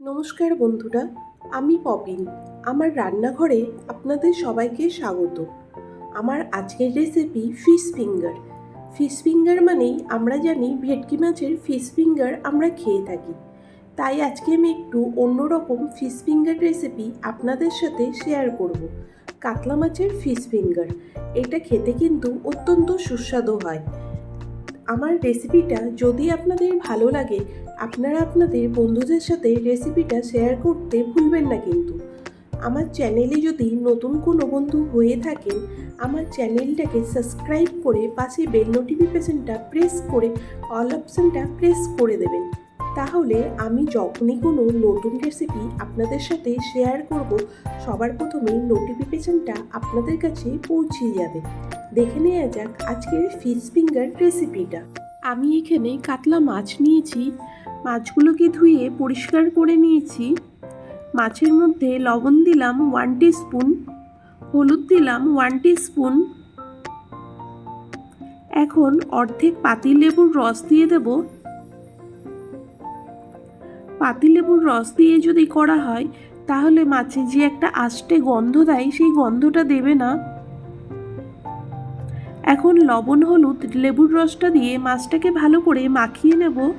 নমস্কার বন্ধুরা, আমি পপিন। আমার রান্নাঘরে আপনাদের সবাইকে স্বাগত। আমার আজকের recipe fish finger fish finger মানেই আমরা জানি ভেটকি মাছের ফিশ ফিঙ্গার আমরা খেয়ে থাকি। তাই আজকে আমি একটু অন্যরকম ফিশ ফিঙ্গার রেসিপি আপনাদের সাথে শেয়ার করব। কাতলা মাছের ফিশ ফিঙ্গার এটা খেতে কিন্তু অত্যন্ত সুস্বাদু হয়। আমার রেসিপিটা যদি আপনাদের ভালো লাগে, আপনারা আপনাদের বন্ধুদের সাথে রেসিপিটা শেয়ার করতে ভুলবেন না কিন্তু। আমার চ্যানেলে যদি নতুন কোনো বন্ধু হয়ে থাকেন আমার চ্যানেলটাকে সাবস্ক্রাইব করে পাশে বেল নোটিফিকেশনটা প্রেস করে অল অপশানটা প্রেস করে দেবেন। তাহলে আমি যখনই কোনো নতুন রেসিপি আপনাদের সাথে শেয়ার করব, সবার প্রথমেই নোটিফিকেশনটা আপনাদের কাছে পৌঁছে যাবে। দেখে নেওয়া যাক আজকের ফিশ ফিঙ্গার রেসিপিটা। আমি এখানে কাতলা মাছ নিয়েছি, মাছগুলোকে ধুয়ে পরিষ্কার করে নিয়েছি। মাছের মধ্যে লবণ দিলাম ওয়ান স্পুন হলুদ দিলাম ওয়ান স্পুন এখন অর্ধেক পাতিলেবুর রস দিয়ে দেব। পাতিলেবুর রস দিয়ে যদি করা হয়, তাহলে মাছে যে একটা আষ্টে গন্ধ দেয়, সেই গন্ধটা দেবে না। এখন লবণ, হলুদ, লেবুর রসটা দিয়ে মাছটাকে ভালো করে মাখিয়ে নেব।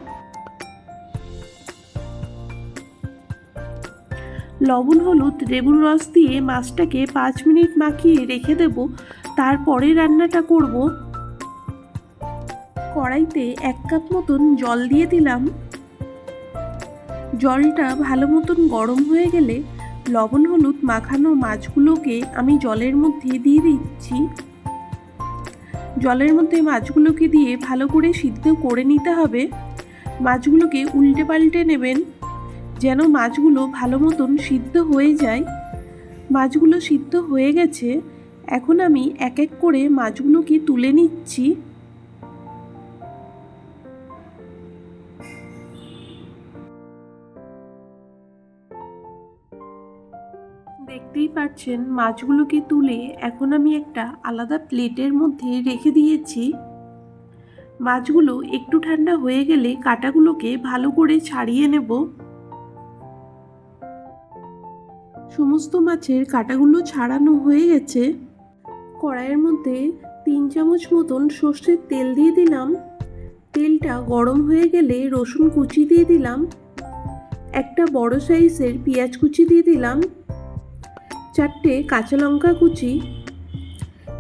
লবণ, হলুদ, লেবুর রস দিয়ে মাছটাকে পাঁচ মিনিট মাখিয়ে রেখে দেব। তারপরে রান্নাটা করব। কড়াইতে এক কাপ মতন জল দিয়ে দিলাম। জলটা ভালো মতন গরম হয়ে গেলে লবণ, হলুদ মাখানো মাছগুলোকে আমি জলের মধ্যে দিয়ে দিচ্ছি। জলের মধ্যে মাছগুলোকে দিয়ে ভালো করে সিদ্ধ করে নিতে হবে। মাছগুলোকে উল্টে পাল্টে নেবেন, যেন মাছগুলো ভালো মতন সিদ্ধ হয়ে যায়। মাছগুলো সিদ্ধ হয়ে গেছে, এখন আমি এক এক করে মাছগুলোকে তুলে নিচ্ছি। পাচ্ছেন মাছগুলোকে তুলে এখন আমি একটা আলাদা প্লেটের মধ্যে রেখে দিয়েছি। মাছগুলো একটু ঠান্ডা হয়ে গেলে কাটাগুলোকে ভালো করে ছাড়িয়ে নেব। সমস্ত মাছের কাটাগুলো ছাড়ানো হয়ে গেছে। কড়াইয়ের মধ্যে তিন চামচ মতন সর্ষের তেল দিয়ে দিলাম। তেলটা গরম হয়ে গেলে রসুন কুচি দিয়ে দিলাম। একটা বড় সাইজের পেঁয়াজ কুচি দিয়ে দিলাম। চারটে কাঁচা লঙ্কা কুচি,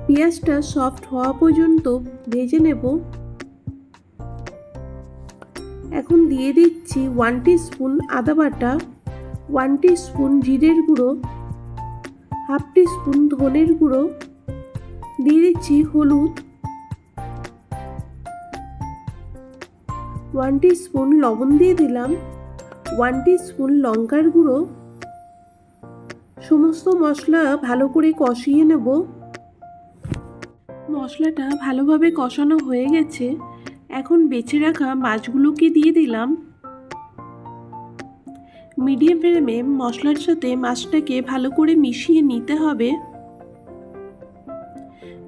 পেঁয়াজটা সফট হওয়া পর্যন্ত ভেজে নেব। এখন দিয়ে দিচ্ছি ওয়ান স্পুন আদা বাটা ওয়ান স্পুন জিরের গুঁড়ো হাফ স্পুন ধনের গুঁড়ো, দিয়ে দিচ্ছি হলুদ ওয়ান স্পুন লবণ দিয়ে দিলাম ওয়ান স্পুন লঙ্কার গুঁড়ো সমস্ত মশলা ভালো করে কষিয়ে নেব। মশলাটা ভালোভাবে কষানো হয়ে গেছে। এখন বেছে রাখা মাছগুলোকে দিয়ে দিলাম। মিডিয়াম ফ্লেমে মশলার সাথে মাছটাকে ভালো করে মিশিয়ে নিতে হবে।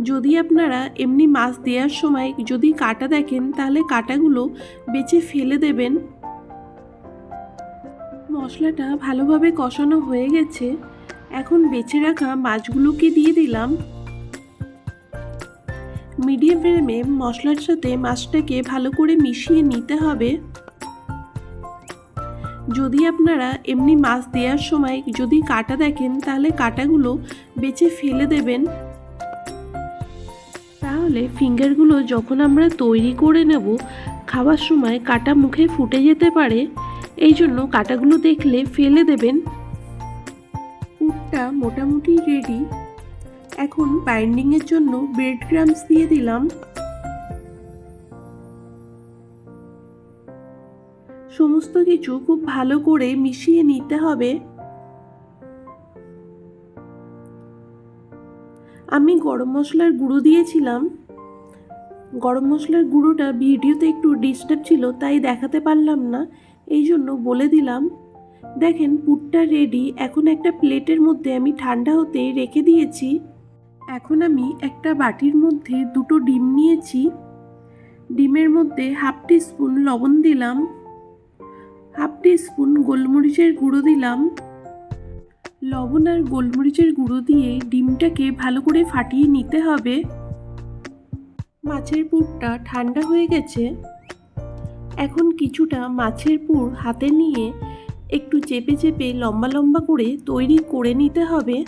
যদি আপনারা এমনি মাছ দেওয়ার সময় যদি কাটা দেখেন, তাহলে কাটাগুলো বেছে ফেলে দেবেন। মশলাটা ভালোভাবে কষানো হয়ে গেছে। এখন বেছে রাখা মাছগুলোকে দিয়ে দিলাম। মিডিয়াম ফ্লেমে মশলার সাথে মাছটাকে ভালো করে মিশিয়ে নিতে হবে। যদি আপনারা এমনি মাছ দেওয়ার সময় যদি কাটা দেখেন, তাহলে কাটাগুলো বেছে ফেলে দেবেন। তাহলে ফিঙ্গারগুলো যখন আমরা তৈরি করে নেব, খাওয়ার সময় কাটা মুখে ফুটে যেতে পারে। এই জন্য কাটাগুলো দেখলে ফেলে দেবেন। পুরটা মোটামুটি রেডি এখন বাইন্ডিংয়ের জন্য ব্রেড ক্রামস দিয়ে দিলাম। সমস্ত কিছু খুব ভালো করে মিশিয়ে নিতে হবে। আমি গরম মশলার গুঁড়ো দিয়েছিলাম। গরম মশলার গুঁড়োটা ভিডিওতে একটু ডিস্টার্ব ছিল, তাই দেখাতে পারলাম না। এই জন্য বলে দিলাম। দেখেন পুরটা রেডি এখন একটা প্লেটের মধ্যে আমি ঠান্ডা হতে রেখে দিয়েছি। এখন আমি একটা বাটির মধ্যে দুটো ডিম নিয়েছি। ডিমের মধ্যে হাফ স্পুন লবণ দিলাম। হাফ স্পুন গোলমরিচের গুঁড়ো দিলাম। লবণ আর গোলমরিচের গুঁড়ো দিয়ে ডিমটাকে ভালো করে ফাটিয়ে নিতে হবে। মাছের পুরটা ঠান্ডা হয়ে গেছে। এখন কিছুটা মাছের পুর হাতে নিয়ে একটু চেপে চেপে লম্বা লম্বা করে তৈরি করে নিতে হবে।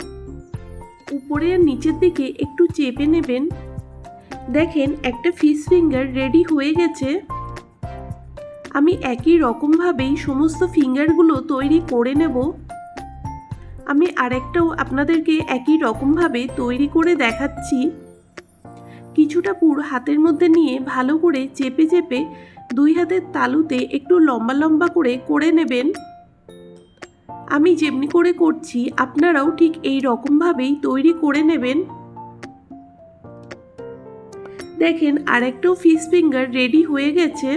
উপরে আর নিচের দিকে একটু চেপে নেবেন। দেখেন একটা ফিশ ফিঙ্গার রেডি হয়ে গেছে। আমি একই রকমভাবেই সমস্ত ফিঙ্গারগুলো তৈরি করে নেব। আমি আরেকটাও আপনাদেরকে একই রকমভাবে তৈরি করে দেখাচ্ছি। কিছুটা পুর হাতের মধ্যে নিয়ে ভালো করে চেপে চেপে দুই হাতের তালুতে একটু লম্বা লম্বা করে করে নেবেন। আমি যেমনি করে করছি, আপনারাও ঠিক এই রকমভাবেই তৈরি করে নেবেন। দেখেন, আরেকটাও ফিশ ফিঙ্গার রেডি হয়ে গেছে।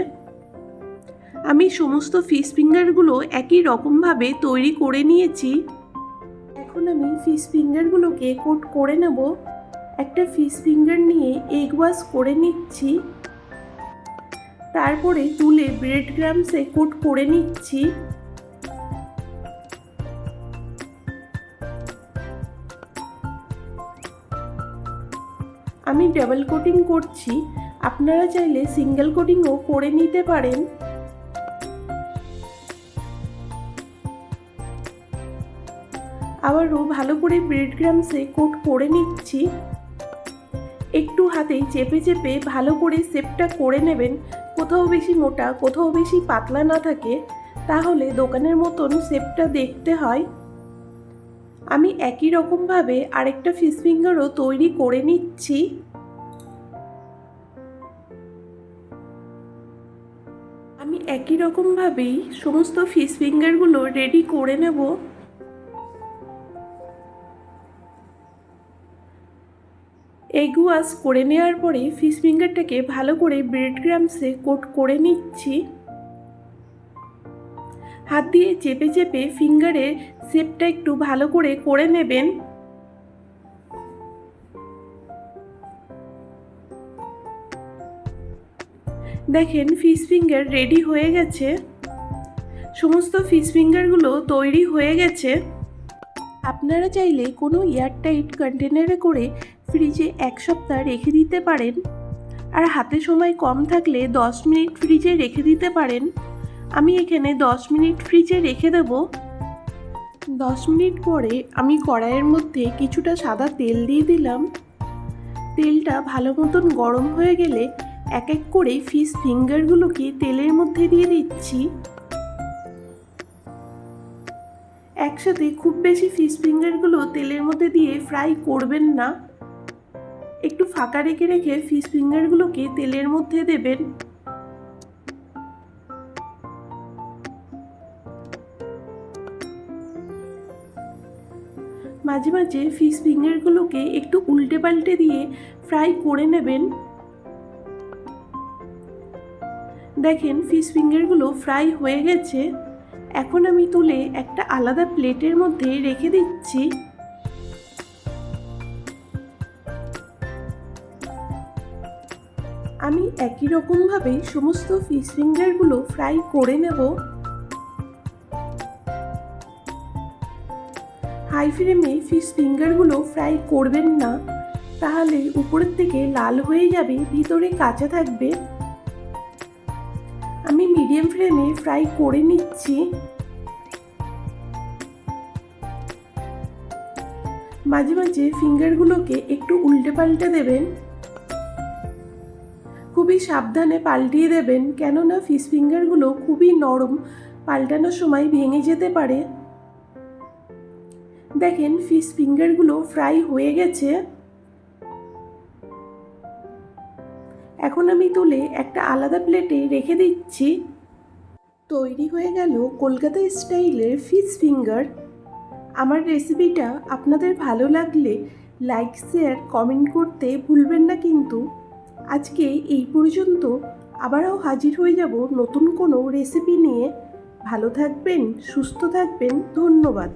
আমি সমস্ত ফিশ ফিঙ্গারগুলো একই রকমভাবে তৈরি করে নিয়েছি। এখন আমি ফিশ ফিঙ্গারগুলোকে কোট করে নেব। একটা ফিশ ফিঙ্গার নিয়ে এগ ওয়াশ করে নিচ্ছি। তারপরে তুলে ব্রেড গ্রামসে কোট করে নিচ্ছি। আমি ডাবল কোটিং করছি। আপনারা চাইলে সিঙ্গেল কোটিংও করে নিতে পারেন। আবারও ভালো করে ব্রেড গ্রামসে কোট করে নিচ্ছি। একটু হাতেই চেপে চেপে ভালো করে শেপটা করে নেবেন। কোথাও বেশি মোটা, কোথাও বেশি পাতলা না থাকে, তাহলে দোকানের মতন শেপটা দেখতে হয়। আমি একই রকমভাবে আরেকটা ফিশ ফিঙ্গারও তৈরি করে নিচ্ছি। একই রকমভাবেই সমস্ত ফিশ ফিঙ্গারগুলো রেডি করে নেব। এগ ওয়াশ করে নেওয়ার পরে ফিশ ফিঙ্গারটাকে ভালো করে ব্রেড গ্রামসে কোট করে নিচ্ছি। হাত দিয়ে চেপে চেপে ফিঙ্গারের শেপটা একটু ভালো করে করে নেবেন। দেখেন ফিশ ফিঙ্গার রেডি হয়ে গেছে। সমস্ত ফিশ ফিঙ্গারগুলো তৈরি হয়ে গেছে। আপনারা চাইলে কোনো এয়ারটাইট কন্টেনারে করে ফ্রিজে এক সপ্তাহ রেখে দিতে পারেন। আর হাতে সময় কম থাকলে দশ মিনিট ফ্রিজে রেখে দিতে পারেন। আমি এখানে দশ মিনিট ফ্রিজে রেখে দেব। দশ মিনিট পরে আমি কড়াইয়ের মধ্যে কিছুটা সাদা তেল দিয়ে দিলাম। তেলটা ভালো মতন গরম হয়ে গেলে এক এক করে ফিশ ফিঙ্গারগুলোকে তেলের মধ্যে দিয়ে দিচ্ছি। একসাথে খুব বেশি ফিশ ফিঙ্গারগুলো তেলের মধ্যে দিয়ে ফ্রাই করবেন না। একটু ফাঁকা রেখে রেখে ফিশ ফিঙ্গারগুলোকে তেলের মধ্যে দেবেন। মাঝে মাঝে ফিশ ফিঙ্গারগুলোকে একটু উল্টে পাল্টে দিয়ে ফ্রাই করে নেবেন। দেখেন ফিশ ফিঙ্গারগুলো ফ্রাই হয়ে গেছে। এখন আমি তুলে একটা আলাদা প্লেটের মধ্যে রেখে দিচ্ছি। আমি একই রকমভাবে সমস্ত ফিশ ফিঙ্গারগুলো ফ্রাই করে নেব। হাই ফ্লেমে ফিশ ফিঙ্গারগুলো ফ্রাই করবেন না, তাহলে উপরের থেকে লাল হয়ে যাবে, ভিতরে কাঁচা থাকবে। আমি মিডিয়াম ফ্লেমে ফ্রাই করে নিচ্ছি। মাঝে মাঝে ফিঙ্গারগুলোকে একটু উল্টে পাল্টে দেবেন। খুবই সাবধানে পাল্টিয়ে দেবেন, কেননা ফিশ ফিঙ্গারগুলো খুবই নরম, পাল্টানোর সময় ভেঙে যেতে পারে। দেখেন ফিশ ফিঙ্গারগুলো ফ্রাই হয়ে গেছে। এখন আমি তুলে একটা আলাদা প্লেটে রেখে দিচ্ছি। তৈরি হয়ে গেল কলকাতা স্টাইলের ফিশ ফিঙ্গার। আমার রেসিপিটা আপনাদের ভালো লাগলে লাইক, শেয়ার, কমেন্ট করতে ভুলবেন না কিন্তু। আজকে এই পর্যন্ত আবারও হাজির হয়ে যাব নতুন কোনো রেসিপি নিয়ে। ভালো থাকবেন, সুস্থ থাকবেন, ধন্যবাদ।